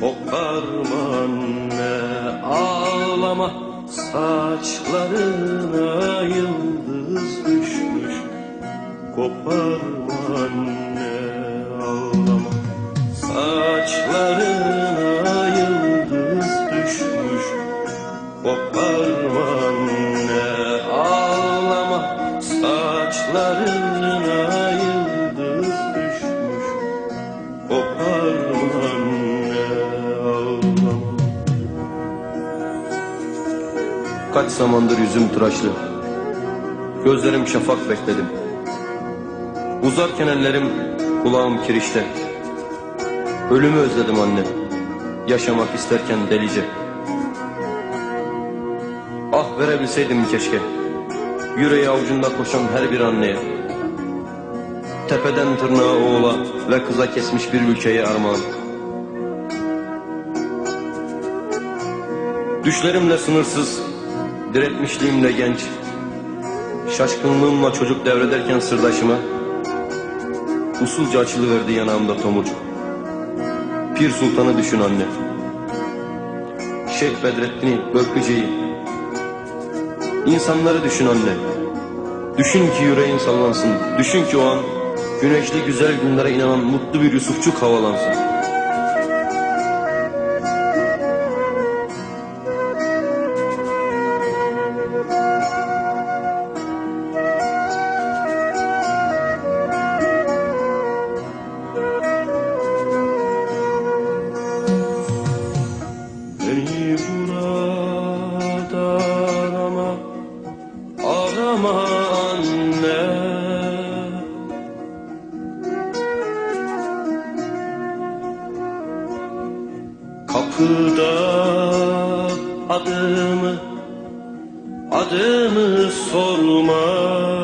Koparma anne ağlama Saçlarına yıldız düşmüş. Koparma anne Kaç zamandır yüzüm tıraşlı. Gözlerim şafak bekledim. Uzarken ellerim kulağım kirişte. Ölümü özledim anne. Yaşamak isterken delice. Ah verebilseydim keşke. Yüreği avucunda koşan her bir anneye. Tepeden tırnağa oğula ve kıza kesmiş bir ülkeye armağan. Düşlerimle sınırsız, diretmişliğimle genç. Şaşkınlığımla çocuk devrederken sırdaşıma Usulca açılıverdi yanağımda tomurcuk. Pir Sultan'ı düşün anne. Şeyh Bedrettin'i, Börküce'yi İnsanları düşün anne. Düşün ki yüreğin sallansın. Düşün ki o an Güneşli güzel günlere inanan mutlu bir Yusufçuk havalansın Beni burada arama, arama anne. Kapıda adımı, adımı sorma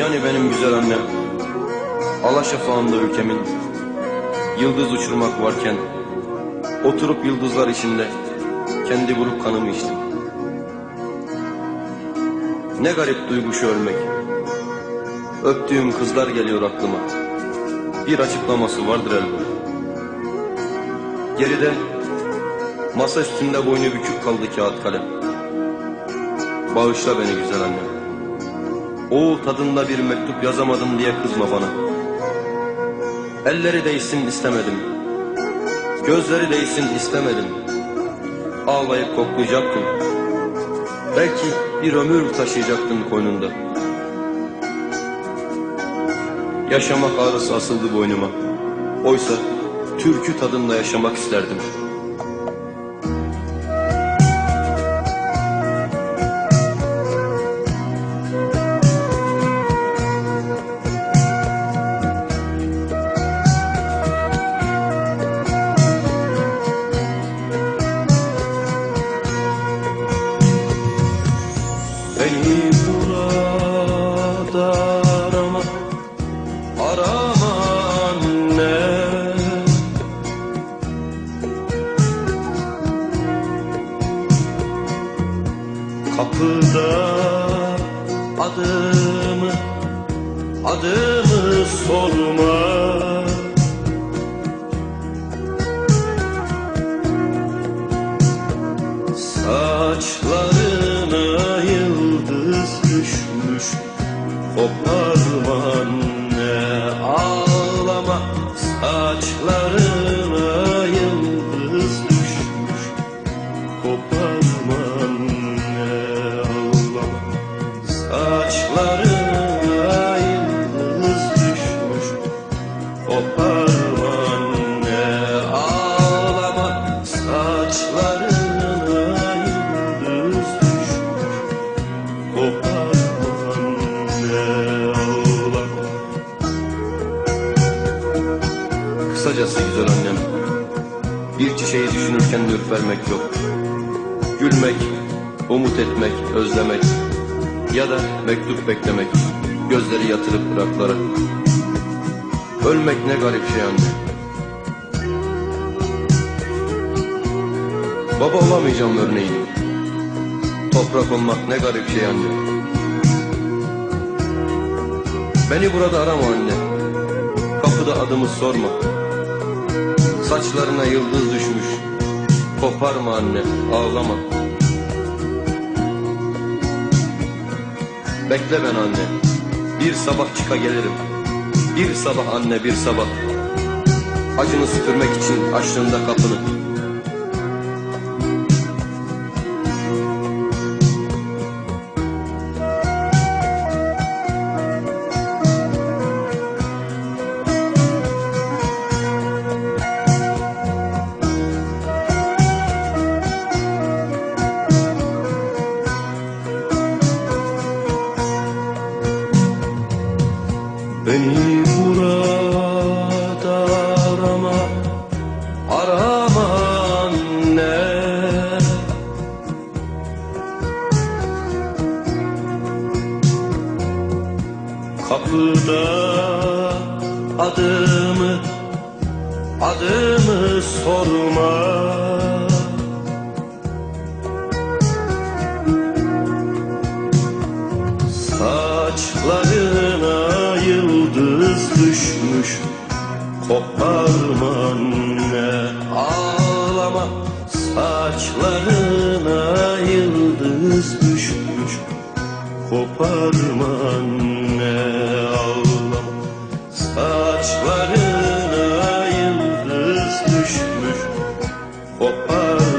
Yani benim güzel annem Alaşafağında ülkemin Yıldız uçurmak varken Oturup yıldızlar içinde Kendi buruk kanımı içtim. Ne garip duygu şu ölmek. Öptüğüm kızlar geliyor aklıma. Bir açıklaması vardır elbette. Geride Masa üstünde boynu bükük kaldı kağıt kalem. Bağışla beni güzel annem Oğul tadında bir mektup yazamadım diye kızma bana. Elleri değsin istemedim. Gözleri değsin istemedim. Ağlayıp koklayacaktım. Belki bir ömür taşıyacaktın koynunda. Yaşamak ağrısı asıldı boynuma. Oysa türkü tadında yaşamak isterdim kapıda Adımı, adımı sorma. Saçlarına yıldız düşmüş Koparma anne ağlama. Saçları Kısacası güzel annem Bir çiçeği düşünürken de ürpermek yok. Gülmek, umut etmek, özlemek Ya da mektup beklemek Gözleri yatırıp bıraklara Ölmek ne garip şey anne. Baba olamayacağım örneğin Toprak olmak ne garip şey anne. Beni burada arama anne. Kapıda adımı sorma Saçlarına yıldız düşmüş. Koparma anne ağlama. Bekle ben anne. Bir sabah çıka gelirim. Bir sabah anne bir sabah. Acını süpürmek için açtığında kapını Kapıda adımı Adımı sorma. Saçlarına yıldız düşmüş Koparma anne ağlama. Saçlarına yıldız düşmüş Koparma anne Dağlarına yıldız düşmüş. Kopar